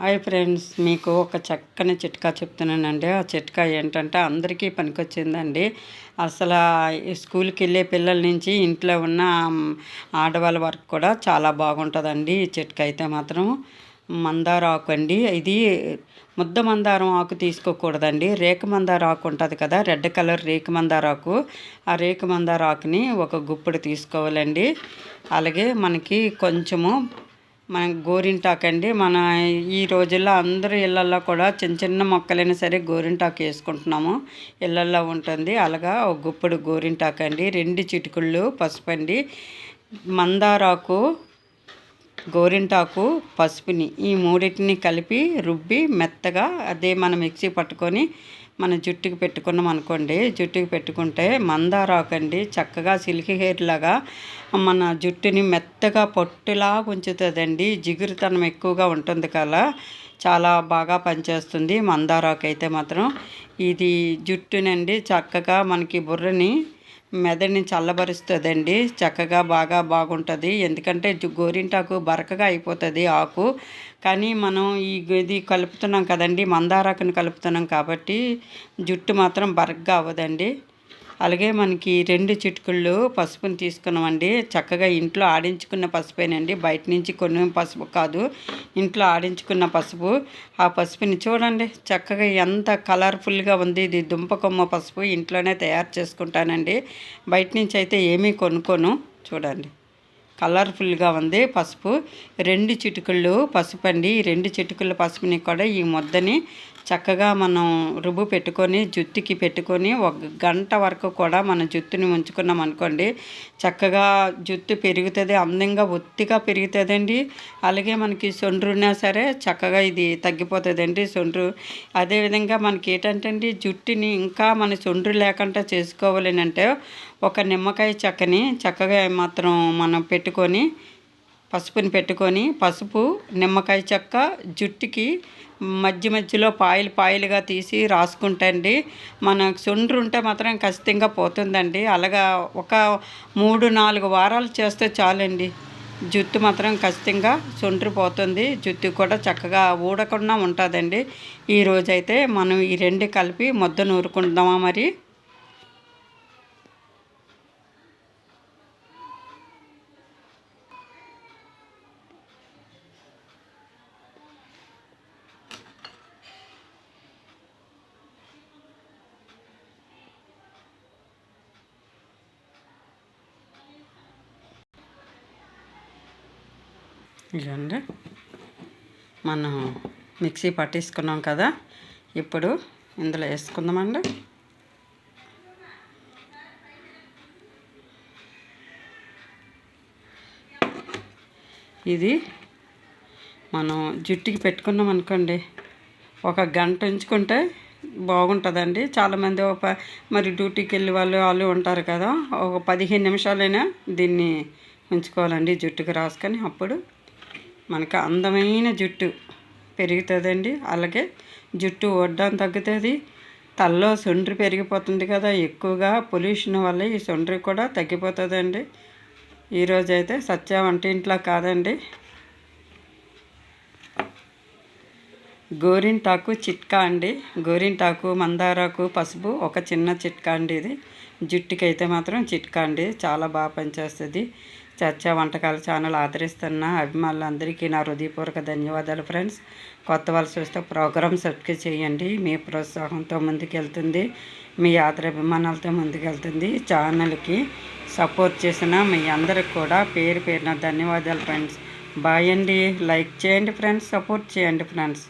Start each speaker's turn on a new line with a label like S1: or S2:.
S1: Hi friends మీకు ఒక చక్కని చిట్కా చెప్తున్నానండి. ఆ చిట్కా ఏంటంటే అందరికీ పనికొచ్చిందండి. అసలు స్కూల్కి వెళ్ళే పిల్లల నుంచి ఇంట్లో ఉన్న ఆడవాళ్ళ వరకు కూడా చాలా బాగుంటుందండి ఈ చిట్కా అయితే మాత్రం. మందార ఆకు అండి. ఇది ముద్ద మందారం ఆకు తీసుకోకూడదండి. రేక మందార ఆకు ఉంటుంది కదా రెడ్ కలర్ రేక మందార ఆకు. ఆ రేక మందార ఆకుని ఒక గుప్పుడు తీసుకోవాలండి. అలాగే మనకి కొంచెము మన గోరింటాకు అండి మన ఈ రోజుల్లో అందరూ ఇళ్ళల్లో కూడా చిన్న చిన్న మొక్కలైనా సరే గోరింటాకు వేసుకుంటున్నాము. ఇళ్ళల్లో ఉంటుంది. అలాగా ఒక గుప్పుడు గోరింటాకు అండి రెండు చిటుకుళ్ళు పసుపు అండి మందారాకు గోరింటాకు పసుపుని ఈ మూడింటిని కలిపి రుబ్బి మెత్తగా అదే మనం మిక్సీ పట్టుకొని మన జుట్టుకి పెట్టుకున్నాం అనుకోండి జుట్టుకి పెట్టుకుంటే మందారాకండి చక్కగా సిల్కీ హెయిర్ లాగా మన జుట్టుని మెత్తగా పొట్టులా ఉంచుతుందండి. జిగురుతనం ఎక్కువగా ఉంటుంది కదా చాలా బాగా పనిచేస్తుంది మందారాకు అయితే మాత్రం. ఇది జుట్టునండి చక్కగా మనకి బుర్రని మెదడుని చల్లబరుస్తుందండి చక్కగా బాగా బాగుంటుంది. ఎందుకంటే గోరింటాకు బరకగా అయిపోతుంది ఆకు. కానీ మనం ఈ ఇది కలుపుతున్నాం కదండి మందారాకుని కలుపుతున్నాం కాబట్టి జుట్టు మాత్రం బరకగా అవ్వదండి. అలాగే మనకి రెండు చిటుకుళ్ళు పసుపుని తీసుకున్నామండి. చక్కగా ఇంట్లో ఆడించుకున్న పసుపేనండి. బయట నుంచి కొన్ని పసుపు కాదు ఇంట్లో ఆడించుకున్న పసుపు. ఆ పసుపుని చూడండి చక్కగా ఎంత కలర్ఫుల్గా ఉంది. ఇది దుంపకొమ్మ పసుపు ఇంట్లోనే తయారు చేసుకుంటానండి. బయట నుంచి అయితే ఏమీ కొనుక్కోను. చూడండి. కలర్ఫుల్గా ఉంది పసుపు. రెండు చిటుకులు పసుపు అండి. ఈ రెండు చిటుకుల పసుపుని కూడా ఈ ముద్దని చక్కగా మనం రుబ్బు పెట్టుకొని జుత్తుకి పెట్టుకొని ఒక గంట వరకు కూడా మన జుత్తుని ఉంచుకున్నాం అనుకోండి. చక్కగా జుత్తు పెరుగుతుంది అందంగా ఒత్తిగా పెరుగుతుందండి. అలాగే మనకి సొండ్రు ఉన్నా సరే చక్కగా ఇది తగ్గిపోతుందండి సొండ్రు. అదేవిధంగా మనకి ఏంటంటే అండి జుట్టుని ఇంకా మన సొండ్రు లేకుండా చేసుకోవాలి అంటే ఒక నిమ్మకాయ చెక్కని చక్కగా మాత్రం మనం పెట్టుకొని పసుపుని పెట్టుకొని పసుపు నిమ్మకాయ చెక్క జుట్టుకి మధ్య మధ్యలో పాయలు పాయలుగా తీసి రాసుకుంటండి. మన సొండ్రు ఉంటే మాత్రం ఖచ్చితంగా పోతుందండి. అలాగా ఒక మూడు నాలుగు వారాలు చేస్తే చాలండి. జుట్టు మాత్రం ఖచ్చితంగా సొండ్రు పోతుంది. జుట్టు కూడా చక్కగా ఊడకుండా ఉంటుందండి. ఈరోజైతే మనం ఈ రెండు కలిపి ముద్ద నూరుకుందామా మరి? ఇదండి మనం మిక్సీ పట్టేసుకున్నాం కదా ఇప్పుడు ఇందులో వేసుకుందామండి. ఇది మనం జుట్టుకి పెట్టుకున్నాం అనుకోండి ఒక గంట ఉంచుకుంటే బాగుంటుందండి. చాలామంది ఒక మరి డ్యూటీకి వెళ్ళి వాళ్ళు వాళ్ళు ఉంటారు కదా ఒక పదిహేను నిమిషాలైనా దీన్ని ఉంచుకోవాలండి జుట్టుకి రాసుకొని అప్పుడు. మనకు అందమైన జుట్టు పెరుగుతుందండి. అలాగే జుట్టు వడ్డం తగ్గుతుంది. తల్లో సొండ్రి పెరిగిపోతుంది కదా ఎక్కువగా పొల్యూషన్ వల్ల ఈ సొండ్రి కూడా తగ్గిపోతుందండి. ఈరోజైతే సత్య వంటింట్లో కాదండి. గోరింటాకు చిట్కా అండి. గోరింటాకు మందారాకు పసుపు ఒక చిన్న చిట్కా అండి ఇది. జుట్టుకైతే మాత్రం చిట్కా అండి. చాలా బాగా పనిచేస్తుంది. చర్చా వంటకాల ఛానల్ ఆదరిస్తున్న అభిమానులందరికీ నా హృదయపూర్వక ధన్యవాదాలు ఫ్రెండ్స్. కొత్త వాళ్ళు చూస్తే ప్రోగ్రామ్ సబ్స్క్రైబ్ చేయండి. మీ ప్రోత్సాహంతో ముందుకెళ్తుంది. మీ అభిమానాలతో ముందుకెళ్తుంది. ఛానల్కి సపోర్ట్ చేసిన మీ అందరికి కూడా పేరు పేరున ధన్యవాదాలు ఫ్రెండ్స్. బాయ్ అండి. లైక్ చేయండి ఫ్రెండ్స్. సపోర్ట్ చేయండి ఫ్రెండ్స్.